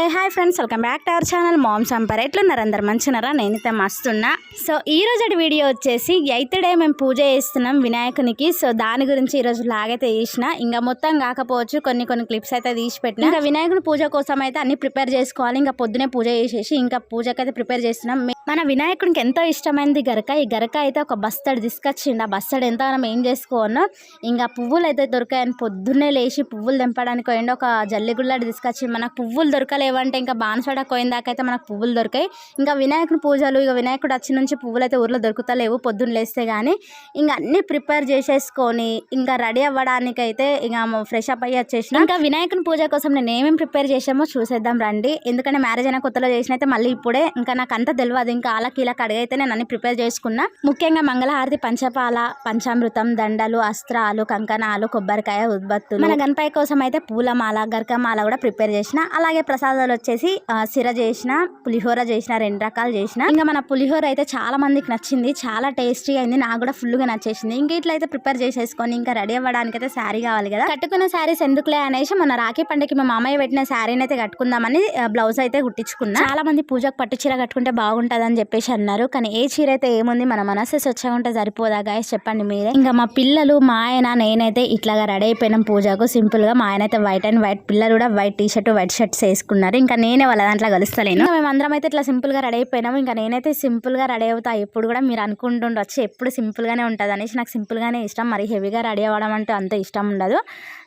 Hey hi friends welcome back to our channel. Ma'am సంపర్. ఎట్లున్నారు అందరు? మంచిన్నారా నేనైతే మస్తున్నా. సో ఈ రోజు వీడియో వచ్చేసి ఎయిత్ డే మేము పూజ చేస్తున్నాం వినాయకునికి. సో దాని గురించి ఈ రోజు లాగైతే తీసిన ఇంకా మొత్తం కాకపోవచ్చు కొన్ని కొన్ని క్లిప్స్ అయితే తీసి పెట్టిన. ఇంకా వినాయకుని పూజ కోసం అయితే అన్ని ప్రిపేర్ చేసుకోవాలి. ఇంకా పొద్దునే పూజ చేసేసి ఇంకా పూజకైతే ప్రిపేర్ చేస్తున్నాం. మన వినాయకుడికి ఎంతో ఇష్టమైనది గరక. ఈ గరక అయితే ఒక బస్తడు తీసుకొచ్చిండు. ఆ బస్తడు ఎంత మనం ఏం చేసుకోనో ఇంకా పువ్వులు అయితే దొరికాయని పొద్దున్నే లేచి పువ్వులు తెంపడానికి పోయిండు. ఒక జల్లిగుళ్ళాడి తీసుకొచ్చి మనకు పువ్వులు దొరకలేవంటే ఇంకా బాన్సడ పోయిన మనకు పువ్వులు దొరికాయి. ఇంకా వినాయకుని పూజలు ఇక వినాయకుడు వచ్చి నుంచి పువ్వులు అయితే ఊర్లో దొరుకుతలేవు పొద్దున్న లేస్తే కానీ ఇంకా అన్నీ ప్రిపేర్ చేసేసుకొని ఇంకా రెడీ అవ్వడానికి అయితే ఇంకా ఫ్రెష్ అప్ అయ్యి వచ్చేసిన. ఇంకా వినాయకుని పూజ కోసం నేను ఏమేమి ప్రిపేర్ చేసామో చూసేద్దాం రండి. ఎందుకంటే మ్యారేజ్ అయిన కొత్తలో చేసిన అయితే మళ్ళీ ఇప్పుడే. ఇంకా నాకు అంత తెలియదు ఇంకా అలా కీలక నేను అన్ని ప్రిపేర్ చేసుకున్నా. ముఖ్యంగా మంగళహారతి పంచపాల పంచామృతం దండలు అస్త్రాలు కంకణాలు కొబ్బరికాయ ఉద్బత్తులు. మన గణపతి కోసం అయితే పూలమాల గరకమాల కూడా ప్రిపేర్ చేసిన. అలాగే ప్రసాదాలు వచ్చేసి సిర చేసిన పులిహోర చేసిన రెండు రకాలు చేసిన. ఇంకా మన పులిహోర అయితే చాలా మందికి నచ్చింది. చాలా టేస్టీ అయింది. నాకు కూడా ఫుల్గా గా నచ్చేసింది. ఇంకా ఇట్లా అయితే ప్రిపేర్ చేసేసుకొని ఇంకా రెడీ అవ్వడానికి అయితే శారీ కావాలి కదా. కట్టుకున్న శారీస్ ఎందుకులే అనేసి మన రాఖీ పండుగకి మా మామయ్య పెట్టిన శారీని అయితే కట్టుకుందామని బ్లౌజ్ అయితే కుట్టించుకున్నా. చాలా మంది పూజకు పట్టు చీర కట్టుకుంటే బాగుంటుంది అని చెప్పేసి అన్నారు. కానీ ఏ చీర అయితే ఏముంది మన మనసు స్వచ్ఛంగా ఉంటే సరిపోదా గాయస్ చెప్పండి మీరే. ఇంకా మా పిల్లలు మా ఆయన నేనైతే ఇట్లాగా రెడీ అయిపోయినాం పూజకు. సింపుల్గా మా ఆయన అయితే వైట్ అండ్ వైట్ పిల్లలు కూడా white T shirt white shirts వేసుకున్నారు. ఇంకా నేనే వాళ్ళ దాంట్లో కలుస్తలేను. మేమందరం అయితే ఇట్లా సింపుల్గా రెడీ అయిపోయినాము. ఇంకా నేనైతే సింపుల్గా రెడీ అవుతా. ఎప్పుడు కూడా మీరు అనుకుంటుండొచ్చు. ఎప్పుడు సింపుల్ గానే ఉంటుంది అనేసి నాకు సింపుల్ గానే ఇష్టం. మరి హెవీగా రెడీ అవ్వడం అంటే అంత ఇష్టం ఉండదు.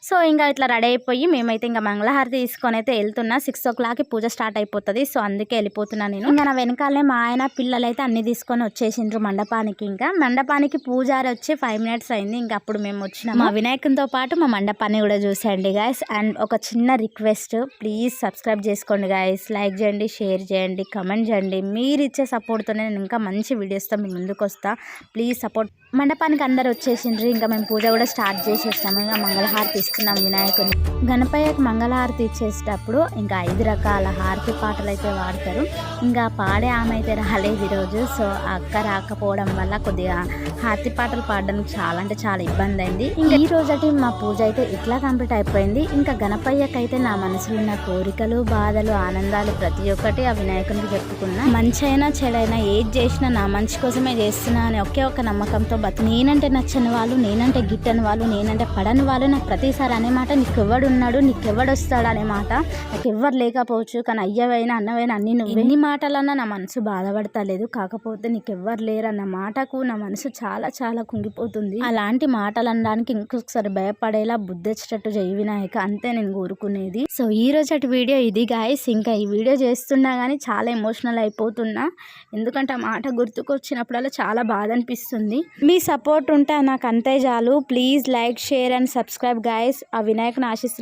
సో ఇంకా ఇట్లా రెడీ అయిపోయి మేమైతే ఇంకా మంగళహారతి తీసుకొని అయితే వెళ్తున్నా. సిక్స్ ఓ క్లాక్కి పూజ స్టార్ట్ అయిపోతుంది. సో అందుకే వెళ్ళిపోతున్నా నేను. ఇంకా నా వెనకాలే మా ఆయన పిల్లలైతే అన్నీ అన్ని తీసుకొని వచ్చేసిండ్రు మండపానికి ఇంకా. మండపానికి పూజారి వచ్చి ఫైవ్ మినిట్స్ అయింది. ఇంకా అప్పుడు మేము వచ్చినాం మా వినాయకునితో పాటు మా మండపాన్ని కూడా చూసేయండి గాయస్ అండ్ ఒక చిన్న రిక్వెస్ట్ ప్లీజ్ సబ్స్క్రైబ్ చేసుకోండి గాయస్ లైక్ చేయండి షేర్ చేయండి కమెంట్ చేయండి. మీరు ఇచ్చే సపోర్ట్తోనే నేను ఇంకా మంచి వీడియోస్తో మీ ముందుకు వస్తా. ప్లీజ్ సపోర్ట్ మండపానికి అందరు వచ్చేసిండ్రు. ఇంకా మేము పూజ కూడా స్టార్ట్ చేసేసాము ఇంకా మంగళహారతి ఇస్తున్నాం వినాయకుని. గణపయ్యకి మంగళహారతి ఇచ్చేటప్పుడు ఇంకా ఐదు రకాల హారతి పాటలు అయితే వాడతారు. ఇంకా పాడే ఆమె అయితే రాలేదు ఈరోజు. సో అక్క రాకపోవడం వల్ల కొద్దిగా హాతి పాటలు పాడడానికి చాలా అంటే చాలా ఇబ్బంది అయింది ఇంకా ఈ రోజటి మా పూజ అయితే ఇట్లా కంప్లీట్ అయిపోయింది. ఇంకా గణపయ్యకి అయితే నా మనసులో ఉన్న కోరికలు బాధలు ఆనందాలు ప్రతి ఒక్కటి ఆ వినాయకునికి చెప్పుకున్నా. అయినా చెడైనా ఏది చేసినా నా మంచి కోసమే చేస్తున్నా అని ఒకే ఒక నమ్మకంతో బతి నేనంటే నచ్చని వాళ్ళు నేనంటే గిట్టని వాళ్ళు నేనంటే పడని వాళ్ళు నాకు ప్రతిసారి అనే మాట నీకెవ్వడు ఉన్నాడు వస్తాడు అనే మాట నాకు ఎవ్వరు లేకపోవచ్చు. కానీ అయ్యవైనా అన్నవైనా అన్ని నువ్వు. ఎన్ని మాటలన్నా నా మనసు బాధ బాధపడతలేదు కాకపోతే నీకెవ్వరు లేరు అన్న మాటకు నా మనసు చాలా చాలా కుంగిపోతుంది. అలాంటి మాటలు అనడానికి ఇంకొకసారి భయపడేలా బుద్ధి వచ్చేటట్టు జై వినాయక అంతే నేను కోరుకునేది. సో ఈ రోజు వీడియో ఇది గాయస్. ఇంకా ఈ వీడియో చేస్తున్నా కానీ చాలా ఎమోషనల్ అయిపోతున్నా. ఎందుకంటే ఆ మాట గుర్తుకొచ్చినప్పుడల్లా చాలా బాధ అనిపిస్తుంది మీ సపోర్ట్ ఉంటే నాకు అంతే చాలు. Please like share and subscribe guys. ఆ వినాయకుని ఆశీస్సులు